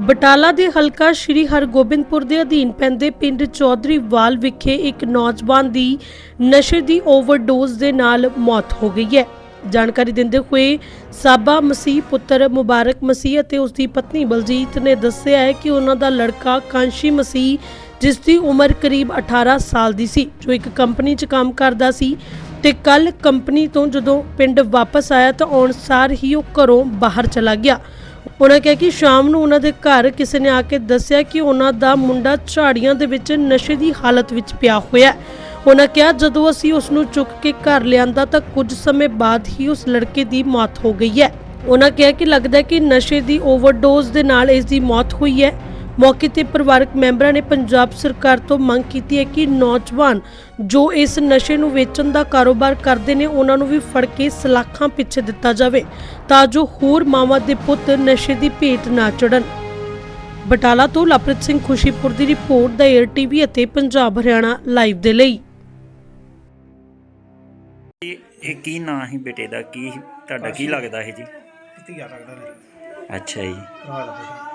ਬਟਾਲਾ ਦੇ ਹਲਕਾ ਸ਼੍ਰੀ ਹਰਗੋਬਿੰਦਪੁਰ ਦੇ ਅਧੀਨ ਪੈਂਦੇ ਪਿੰਡ ਚੌਧਰੀਵਾਲ ਵਿਖੇ ਇੱਕ ਨੌਜਵਾਨ ਦੀ ਨਸ਼ੇ ਦੀ ਓਵਰਡੋਜ਼ ਦੇ ਨਾਲ ਮੌਤ ਹੋ ਗਈ ਹੈ। ਜਾਣਕਾਰੀ ਦਿੰਦੇ ਹੋਏ ਸਾਬਾ ਮਸੀਹ ਪੁੱਤਰ ਮੁਬਾਰਕ ਮਸੀਹ ਅਤੇ ਉਸ ਦੀ ਪਤਨੀ ਬਲਜੀਤ ਨੇ ਦੱਸਿਆ ਹੈ ਕਿ ਉਹਨਾਂ ਦਾ ਲੜਕਾ ਕਾਂਸ਼ੀ ਮਸੀਹ, ਜਿਸ ਦੀ ਉਮਰ ਕਰੀਬ 18 ਸਾਲ ਦੀ ਸੀ, ਜੋ ਇੱਕ ਕੰਪਨੀ 'ਚ ਕੰਮ ਕਰਦਾ ਸੀ ਤੇ ਕੱਲ ਕੰਪਨੀ ਤੋਂ ਜਦੋਂ ਪਿੰਡ ਵਾਪਸ ਆਇਆ ਤਾਂ ਆਉਣ ਸਾਰ ਹੀ ਉਹ ਘਰੋਂ ਬਾਹਰ ਚਲਾ ਗਿਆ। ਉਹਨਾਂ ਕਿਹਾ ਕਿ ਸ਼ਾਮ ਨੂੰ ਉਹਨਾਂ ਦੇ ਘਰ ਕਿਸੇ ਨੇ ਆ ਕੇ ਦੱਸਿਆ ਕਿ ਉਹਨਾਂ ਦਾ ਮੁੰਡਾ ਝਾੜੀਆਂ ਦੇ ਵਿੱਚ ਨਸ਼ੇ ਦੀ ਹਾਲਤ ਵਿੱਚ ਪਿਆ ਹੋਇਆ ਹੈ। ਉਹਨਾਂ ਕਿਹਾ, ਜਦੋਂ ਅਸੀਂ ਉਸ ਨੂੰ ਚੁੱਕ ਕੇ ਘਰ ਲਿਆਂਦਾ ਤਾਂ ਕੁਝ ਸਮੇਂ ਬਾਅਦ ਹੀ ਉਸ ਲੜਕੇ ਦੀ ਮੌਤ ਹੋ ਗਈ ਹੈ। ਉਹਨਾਂ ਕਿਹਾ ਕਿ ਲੱਗਦਾ ਹੈ ਕਿ ਨਸ਼ੇ ਦੀ ਓਵਰਡੋਜ਼ ਦੇ ਨਾਲ ਇਸ ਦੀ ਮੌਤ ਹੋਈ ਹੈ। ਮੌਕੇ ਤੇ ਪਰਿਵਾਰਕ ਮੈਂਬਰਾਂ ਨੇ ਪੰਜਾਬ ਸਰਕਾਰ ਤੋਂ ਮੰਗ ਕੀਤੀ ਹੈ ਕਿ ਨੌਜਵਾਨ ਜੋ ਇਸ ਨਸ਼ੇ ਨੂੰ ਵੇਚਣ ਦਾ ਕਾਰੋਬਾਰ ਕਰਦੇ ਨੇ ਉਹਨਾਂ ਨੂੰ ਵੀ ਫੜ ਕੇ ਸਲਾਖਾਂ ਪਿੱਛੇ ਦਿੱਤਾ ਜਾਵੇ ਤਾਂ ਜੋ ਹੋਰ ਮਾਵਾਂ ਦੇ ਪੁੱਤ ਨਸ਼ੇ ਦੀ ਭੇਟ ਨਾ ਚੜਨ। ਬਟਾਲਾ ਤੋਂ ਲਵਪ੍ਰੀਤ ਸਿੰਘ ਖੁਸ਼ੀਪੁਰ ਦੀ ਰਿਪੋਰਟ ਦਾ ਏਅਰ ਟੀਵੀ ਅਤੇ ਪੰਜਾਬ ਹਰਿਆਣਾ ਲਾਈਵ ਦੇ ਲਈ। ਇਹ ਇਹ ਕੀ ਨਾਂ ਸੀ ਬੇਟੇ ਦਾ? ਕੀ ਤੁਹਾਡਾ ਕੀ ਲੱਗਦਾ ਹੈ ਜੀ? ਧੀਆ ਲੱਗਦਾ ਮੇਰੀ। ਅੱਛਾ ਜੀ। ਭਰਾ ਦਾ ਬੇਟਾ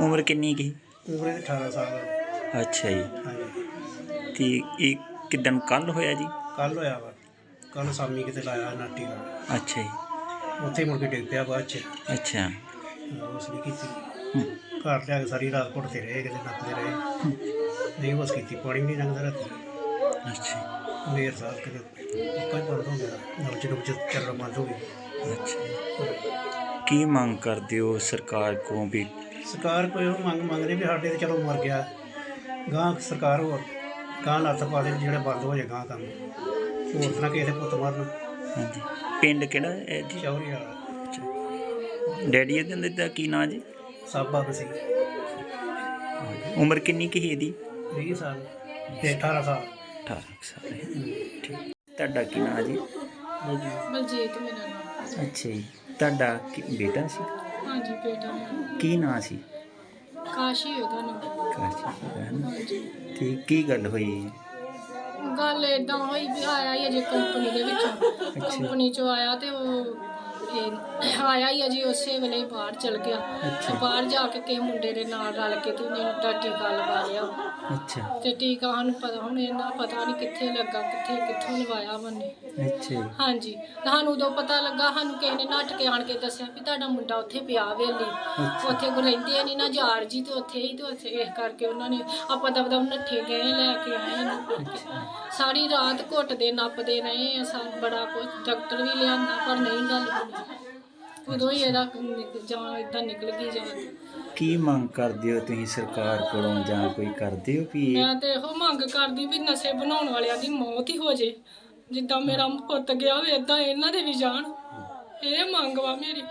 ਉਮਰ ਕਿੰਨੀ ਕੀ ਉਮਰ ਇਹਦੀ 18 ਸਾਲ ਅੱਛਾ ਜੀ ਹਾਂਜੀ ਤੇ ਇਹ ਕਿਦਨ ਕੱਲ ਹੋਇਆ ਜੀ ਕੱਲ ਹੋਇਆ ਵਾ ਕੱਲ ਸਾਮੀ ਕਿਤੇ ਲਾਇਆ ਨਾਟੀ ਦਾ ਅੱਛਾ ਜੀ ਉੱਥੇ ਹੀ ਮੁੜ ਕੇ ਡਿੱਗ ਪਿਆ ਬਾਅਦ ਚ ਅੱਛਾ ਹਾਂ, ਉਸ ਨੇ ਕੀਤੀ ਹੂੰ, ਘਰ ਲਿਆ ਕੇ ਸਾਰੀ ਰਾਤ ਘੁੱਟਦੇ ਰਹੇ ਕਿਤੇ ਨੱਪਦੇ ਰਹੇ ਨਹੀਂ ਉਸ ਕੀਤੀ ਪਾਣੀ ਨਹੀਂ ਲੰਘਦਾ ਰਾਤੀ ਅੱਛਾ ਮੇਰ ਸਾਹਿਬ ਕਿਤੇ ਪੱਕਾ ਹੀ ਬੰਦ ਹੋ ਗਿਆ ਨਵਜ ਨਵਜ ਚੱਲਣਾ ਬੰਦ ਹੋ ਗਈ ਅੱਛਾ ਜੀ। ਕੀ ਮੰਗ ਕਰਦੇ ਹੋ ਸਰਕਾਰ ਕੋਲੋਂ ਵੀ ਸਰਕਾਰ ਕੋਈ ਉਹ ਮੰਗ ਮੰਗਦੇ ਵੀ ਸਾਡੇ ਤੇ ਚਲੋ ਮਰ ਗਿਆ। ਗਾਂ ਸਰਕਾਰ ਹੋਰ ਗਾਂ ਲੱਤ ਪਾ ਦੇ ਜਿਹੜਾ ਬੰਦ ਹੋ ਜਾਏ ਗਾਂ ਕੰਮ। ਹੋਰ ਤਰ੍ਹਾਂ ਕਿਸੇ ਦੇ ਪੁੱਤ ਮਾਰਨ। ਹਾਂਜੀ। ਪਿੰਡ ਕਿਹੜਾ ਹੈ ਜੀ? ਚੌਰੀ ਵਾਲਾ। ਅੱਛਾ। ਡੈਡੀ ਇਹਦੇ ਦਾ ਕੀ ਨਾਂ ਜੀ? ਸਾਬਾ ਸੀ ਉਮਰ ਕਿੰਨੀ ਕੀ ਹੈ ਇਹਦੀ? 20 ਸਾਲ। ਤੇ 18 ਸਾਲ। 18 ਕੁ ਸਾਲ ਠੀਕ ਤੁਹਾਡਾ ਕੀ ਨਾਂ ਜੀ? ਬਲਜੀਤ ਮੇਰਾ ਨਾਮ। ਅੱਛਾ ਜੀ। ਤੁਹਾਡਾ ਕੀ ਬੇਟਾ ਸੀ? ਹਾਂਜੀ ਬੇਟਾ। ਮੇਰਾ ਕੀ ਨਾਂ ਸੀ? ਕਾਸ਼ੀ ਉਹਦਾ ਨਾਮ ਕਾਸ਼ੀ ਹੈ ਨਾ? ਤੇ ਕੀ ਗੱਲ ਹੋਈ? ਗੱਲ ਏਦਾਂ ਹੋਈ ਵੀ ਆਇਆ ਹੀ ਅਜੇ ਕੰਪਨੀ ਦੇ ਵਿੱਚੋਂ। ਕੰਪਨੀ ਚੋਂ ਆਇਆ ਤੇ ਉਹ ਇਹ ਆਇਆ ਹੀ ਅਜੇ ਉਸੇ ਵੇਲੇ ਹੀ ਬਾਹਰ ਚਲ ਗਿਆ। ਅੱਛਾ। ਬਾਹਰ ਜਾ ਕੇ ਕਿਸੇ ਮੁੰਡੇ ਦੇ ਨਾਲ ਰਲ ਕੇ ਤੇ ਉਹਨੇ ਟਾ ਟੀਕਾ ਲਵਾ ਲਿਆ। ਅੱਛਾ। ਤੇ ਟੀਕਾ ਸਾਨੂੰ ਪਤਾ ਹੁਣ ਇਹਨਾਂ ਪਤਾ ਨਹੀਂ ਕਿੱਥੇ ਲੱਗਾ ਕਿੱਥੇ ਕਿੱਥੋਂ ਲਵਾਇਆ ਬੰਨੇ ਅੱਛਾ ਜੀ। ਹਾਂਜੀ। ਸਾਨੂੰ ਉਦੋਂ ਪਤਾ ਲੱਗਾ ਸਾਨੂੰ ਕਿਸੇ ਨੇ ਨੱਠ ਕੇ ਆਣ ਕੇ ਦੱਸਿਆ ਵੀ ਤੁਹਾਡਾ ਮੁੰਡਾ ਉੱਥੇ ਪਿਆ ਵੇਲੀ ਉੱਥੇ ਕੋ ਰਹਿੰਦੇ ਨਹੀਂ ਨਾ ਜਾਰ ਜੀ ਤੇ ਉੱਥੇ ਹੀ ਤੇ ਉੱਥੇ ਇਸ ਕਰਕੇ ਉਹਨਾਂ ਨੇ ਆਪਾਂ ਦਬ ਦਬ ਨੱਠੇ ਗਏ ਲੈ ਕੇ ਆਏ ਇਹਨੂੰ। ਸਾਰੀ ਰਾਤ ਘੁੱਟਦੇ ਨੱਪਦੇ ਰਹੇ ਆ ਸਾ ਬੜਾ ਕੁਝ ਡਾਕਟਰ ਵੀ ਲਿਆਂਦਾ ਪਰ ਨਹੀਂ ਗੱਲ ਬਣੀ ਉਦੋਂ ਹੀ ਇਹਦਾ ਨਿਕ- ਜਾਨ ਇਦਾਂ ਨਿਕਲ ਗਈ ਜਾਨ ਕੀ ਮੰਗ ਕਰਦੇ ਹੋ ਤੁਸੀਂ ਸਰਕਾਰ ਕੋਲੋਂ ਜਾਂ ਕੋਈ ਕਰਦੇ ਹੋ ਵੀ ਇਹ- ਮੈਂ ਤੇ ਇਹੋ ਮੰਗ ਕਰਦੀ ਵੀ ਨਸ਼ੇ ਬਣਾਉਣ ਵਾਲਿਆਂ ਦੀ ਮੌਤ ਹੀ ਹੋ ਜੇ। ਜਿੱਦਾਂ ਮੇਰਾ ਪੁੱਤ ਗਿਆ ਹੋਵੇ ਇਦਾਂ ਇਹਨਾਂ ਦੇ ਵੀ ਜਾਣ। ਇਹ ਮੰਗ ਵਾ ਮੇਰੀ।